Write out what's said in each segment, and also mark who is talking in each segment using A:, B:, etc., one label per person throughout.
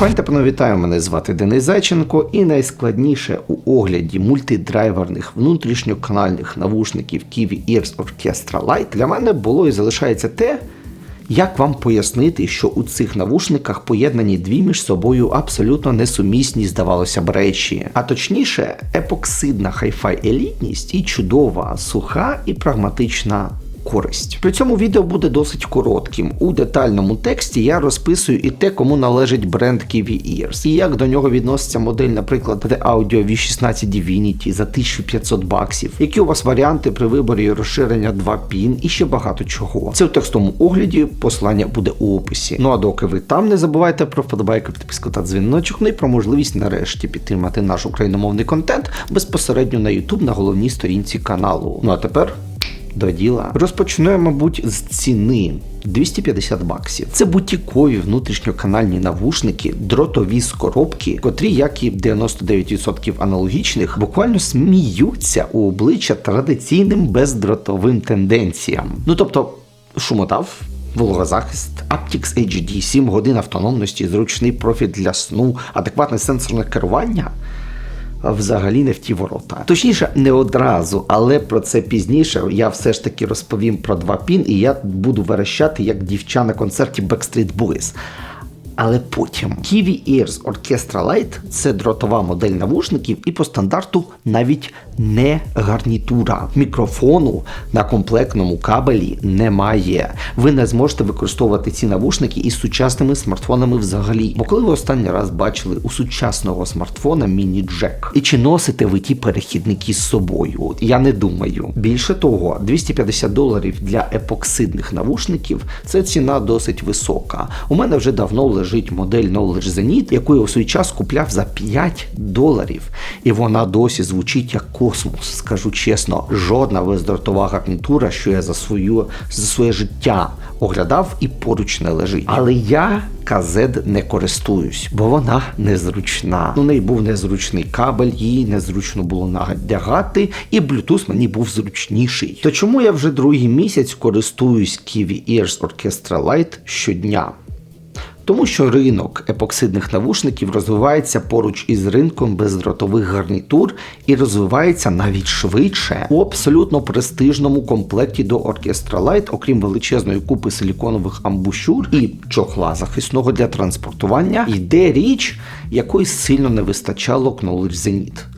A: Пані та панове, вітаю, мене звати Денис Зайченко, і найскладніше у огляді мультидрайверних внутрішньоканальних навушників Kiwi Ears Orchestra Lite для мене було і залишається те, як вам пояснити, що у цих навушниках поєднані дві між собою абсолютно несумісні, здавалося б, речі, а точніше, епоксидна хай-фай елітність і чудова, суха і прагматична користь. При цьому відео буде досить коротким. У детальному тексті я розписую і те, кому належить бренд Kiwi Ears, і як до нього відноситься модель, наприклад, The Audio V16 Divinity за 1500 баксів, які у вас варіанти при виборі розширення 2 пін і ще багато чого. Це в текстовому огляді, посилання буде у описі. Ну а доки ви там, не забувайте про вподобайку, підписку та дзвіночок, ну і про можливість нарешті підтримати наш україномовний контент безпосередньо на YouTube на головній сторінці каналу. Ну а тепер до діла. Розпочну мабуть, з ціни. 250 баксів. Це бутікові внутрішньоканальні навушники, дротові з коробки, котрі, як і 99% аналогічних, буквально сміються у обличчя традиційним бездротовим тенденціям. Ну тобто, шумотав. Вологозахист, Aptix HD, 7 годин автономності, зручний профіль для сну, адекватне сенсорне керування взагалі не в ті ворота. Точніше, не одразу, але про це пізніше я все ж таки розповім про два пін, і я буду верещати як дівча на концерті Backstreet Boys. Але потім Kiwi Ears Orchestra Lite – це дротова модель навушників, і по стандарту навіть не гарнітура. Мікрофону на комплектному кабелі немає. Ви не зможете використовувати ці навушники із сучасними смартфонами взагалі. Бо коли ви останній раз бачили у сучасного смартфона міні-джек? І чи носите ви ті перехідники з собою? Я не думаю. Більше того, 250 доларів для епоксидних навушників це ціна досить висока. У мене вже давно лежить модель Knowledge Zenith, яку я у свій час купляв за 5 доларів. І вона досі звучить як космос. Скажу чесно, жодна бездротова гарнітура, що я за свою за своє життя оглядав і поруч не лежить. Але я казед не користуюсь, бо вона незручна. У неї був незручний кабель, її незручно було надягати, і Bluetooth мені був зручніший. То чому я вже другий місяць користуюсь Kiwi Ears Orchestra Lite щодня? Тому що ринок епоксидних навушників розвивається поруч із ринком бездротових гарнітур і розвивається навіть швидше. У абсолютно престижному комплекті до Orchestra Lite, окрім величезної купи силіконових амбушюр і чохла захисного для транспортування, йде річ, якої сильно не вистачало Knowledge Zenith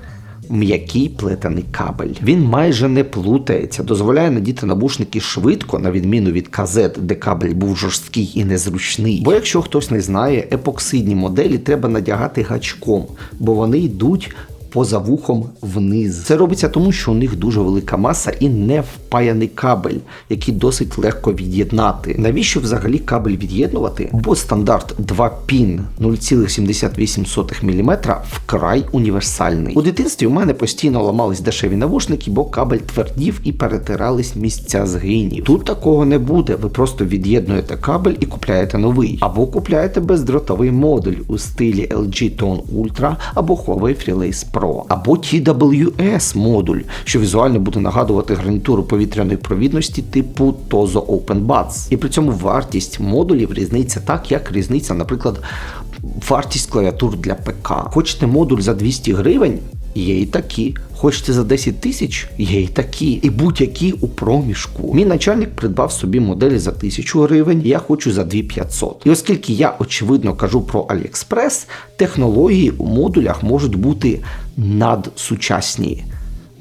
A: м'який плетений кабель. Він майже не плутається, дозволяє надіти набушники швидко, на відміну від казет, де кабель був жорсткий і незручний. Бо якщо хтось не знає, епоксидні моделі треба надягати гачком, бо вони йдуть поза вухом вниз. Це робиться тому, що у них дуже велика маса і не впаяний кабель, який досить легко від'єднати. Навіщо взагалі кабель від'єднувати? Бо стандарт 2 пін 0,78 мм вкрай універсальний. У дитинстві у мене постійно ламались дешеві навушники, бо кабель твердів і перетирались місця згинів. Тут такого не буде. Ви просто від'єднуєте кабель і купляєте новий. Або купляєте бездротовий модуль у стилі LG Tone Ultra або Huawei FreeLace Pro. Pro або TWS модуль, що візуально буде нагадувати гарнітуру повітряної провідності типу Tozo Open Buds. І при цьому вартість модулів різниця так, як різниця, наприклад, вартість клавіатур для ПК. Хочете модуль за 200 гривень? Є і такі. Хочете за 10 тисяч, є і такі, і будь-які у проміжку. Мій начальник придбав собі моделі за 1000 гривень, я хочу за 2500. І оскільки я очевидно кажу про AliExpress, технології у модулях можуть бути надсучасні.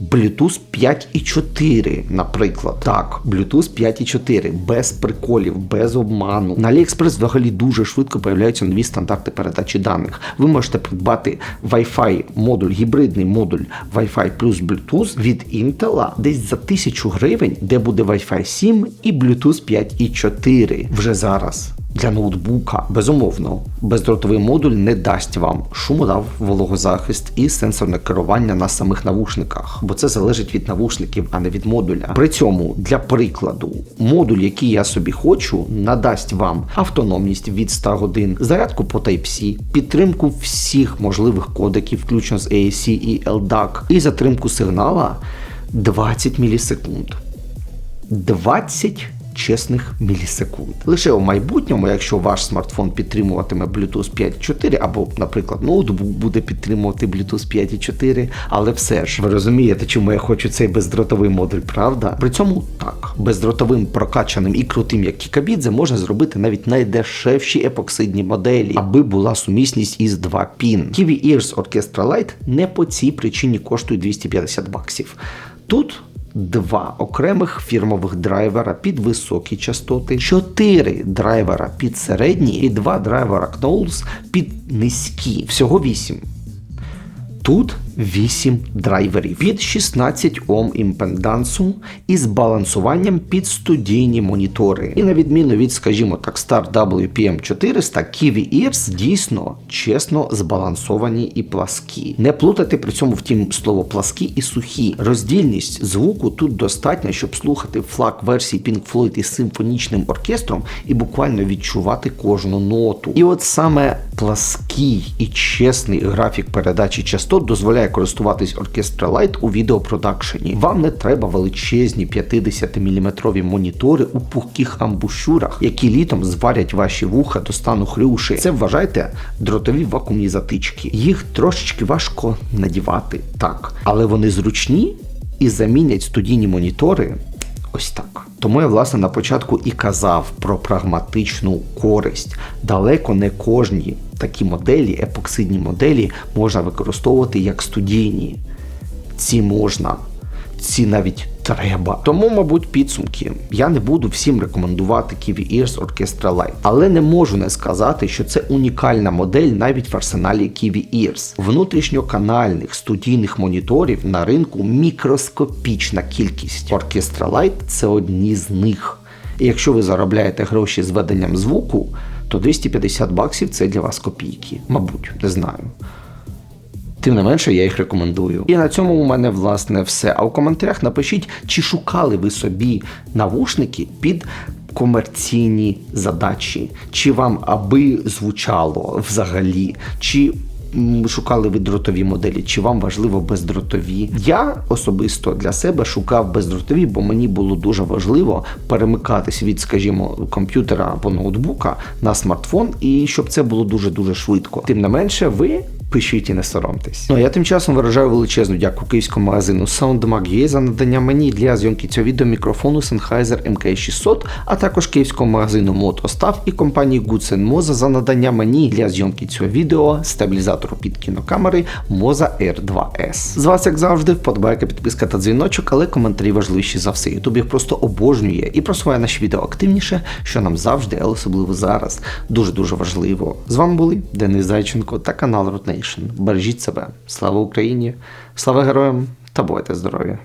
A: Bluetooth 5.4, наприклад. Так, Bluetooth 5.4, без приколів, без обману. На AliExpress взагалі дуже швидко появляються нові стандарти передачі даних. Ви можете придбати Wi-Fi модуль, гібридний модуль Wi-Fi плюс Bluetooth від Intel десь за 1000 гривень, де буде Wi-Fi 7 і Bluetooth 5.4 вже зараз для ноутбука. Безумовно, бездротовий модуль не дасть вам шумодав, вологозахист і сенсорне керування на самих навушниках, бо це залежить від навушників, а не від модуля. При цьому, для прикладу, модуль, який я собі хочу, надасть вам автономність від 100 годин, зарядку по Type-C, підтримку всіх можливих кодеків, включно з AAC і LDAC, і затримку сигнала 20 мілісекунд. 20 чесних мілісекунд. Лише у майбутньому, якщо ваш смартфон підтримуватиме Bluetooth 5.4, або, наприклад, ноутбук буде підтримувати Bluetooth 5.4, але все ж ви розумієте, чому я хочу цей бездротовий модуль, правда? При цьому так, бездротовим прокачаним і крутим, як Кікабідзе, можна зробити навіть найдешевші епоксидні моделі, аби була сумісність із 2 пін. Kiwi Ears Orchestra Lite не по цій причині коштує 250 баксів. Тут два окремих фірмових драйвера під високі частоти, чотири драйвера під середні і два драйвера Knowles під низькі. Всього вісім. Тут 8 драйверів під 16 Ом імпедансу і з балансуванням під студійні монітори. І на відміну від, скажімо так, Star WPM 400, Kiwi Ears дійсно чесно збалансовані і пласкі. Не плутати при цьому втім слово пласкі і сухі. Роздільність звуку тут достатня, щоб слухати флаг версії Pink Floyd із симфонічним оркестром і буквально відчувати кожну ноту. І от саме плаский і чесний графік передачі частот дозволяє користуватись Orchestra Lite у відеопродакшені. Вам не треба величезні 50-мм монітори у пухких амбушюрах, які літом зварять ваші вуха до стану хрюші. Це вважайте дротові вакуумні затички. Їх трошечки важко надівати, так, але вони зручні і замінять студійні монітори. Ось так. Тому я власне на початку і казав про прагматичну користь. Далеко не кожні такі моделі, епоксидні моделі, можна використовувати як студійні. Ці можна, ці навіть треба. Тому, мабуть, підсумки. Я не буду всім рекомендувати Kiwi Ears Orchestra Lite, але не можу не сказати, що це унікальна модель навіть в арсеналі Kiwi Ears. Внутрішньоканальних студійних моніторів на ринку мікроскопічна кількість. Orchestra Lite – це одні з них. І якщо ви заробляєте гроші з веденням звуку, то 250 баксів це для вас копійки. Мабуть, не знаю. Тим не менше, я їх рекомендую. І на цьому у мене власне все. А в коментарях напишіть, чи шукали ви собі навушники під комерційні задачі, чи вам аби звучало взагалі, чи шукали ви дротові моделі, чи вам важливо бездротові. Я особисто для себе шукав бездротові, бо мені було дуже важливо перемикатись від, скажімо, комп'ютера або ноутбука на смартфон, і щоб це було дуже дуже швидко. Тим не менше, ви. Пишіть і не соромтесь. Ну а я тим часом виражаю величезну дяку київському магазину SoundMag.ua за надання мені для зйомки цього відео мікрофону Sennheiser MK600, а також київському магазину Мотостав і компанії Goodsen Moza за надання мені для зйомки цього відео стабілізатору під кінокамери Moza R2S. З вас, як завжди, вподобайка, підписка та дзвіночок, але коментарі важливіші за все. Ютуб їх просто обожнює і просуває наші відео активніше, що нам завжди, але особливо зараз, дуже дуже важливо. З вами були Денис Зайченко та канал Root Nation. Бережіть себе. Слава Україні! Слава героям та бувайте здорові!